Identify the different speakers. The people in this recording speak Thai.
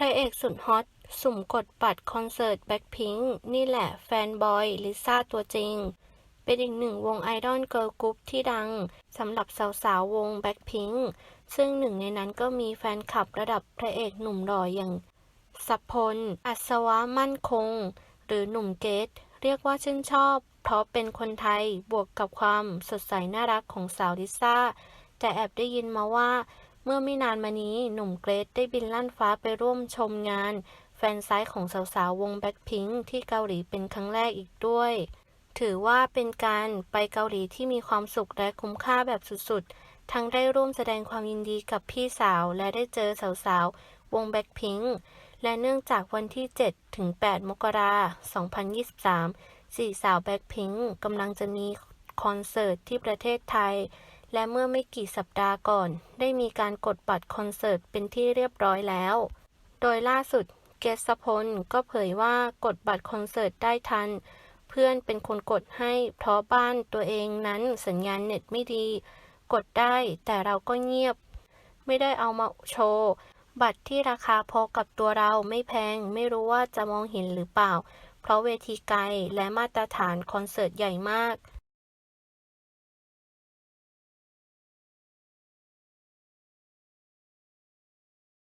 Speaker 1: พระเอกสุดฮอต สุ่มกดบัตรคอนเสิร์ตแบ็คพิงค์นี่แหละแฟนบอยลิซ่าตัวจริง เป็นอีกหนึ่งวงไอดอลเกิร์ลกรุ๊ปที่ดังสำหรับสาวๆวงแบ็คพิงค์ซึ่งหนึ่งในนั้นก็มีแฟนคลับระดับพระเอกหนุ่มหล่ออย่างสัพพล อัศวะมั่นคง หรือหนุ่มเกต เรียกว่าชื่นชอบ เพราะเป็นคนไทยบวกกับความสดใสน่ารักของสาวลิซ่า แต่แอบได้ยินมาว่า เมื่อไม่นานมานี้หนุ่มเกรทได้บินลั่นฟ้าไปร่วมชมงาน แฟนไซต์ของสาวๆ วงแบ็คพิงค์ที่เกาหลีเป็นครั้งแรกอีกด้วย ถือว่าเป็นการไปเกาหลีที่มีความสุขและคุ้มค่าแบบสุดๆ ทั้งได้ร่วมแสดงความยินดีกับพี่สาวและได้เจอสาวๆ วงแบ็คพิงค์และเนื่องจากวันที่ 7 ถึง 8 มกราคม 2023 สี่สาวแบ็คพิงค์กำลังจะมีคอนเสิร์ตที่ประเทศไทย และเมื่อไม่กี่สัปดาห์ก่อน ได้มีการกดบัตรคอนเสิร์ตเป็นที่เรียบร้อยแล้ว โดยล่าสุดเกษพลก็เผยว่ากดบัตรคอนเสิร์ตได้ทัน เพื่อนเป็นคนกดให้เพราะบ้านตัวเองนั้นสัญญาณเน็ตไม่ดี กดได้แต่เราก็เงียบ ไม่ได้เอามาโชว์ บัตรที่ราคาพอกับตัวเราไม่แพง ไม่รู้ว่าจะมองเห็นหรือเปล่า เพราะเวทีไกลและมาตรฐานคอนเสิร์ตใหญ่มาก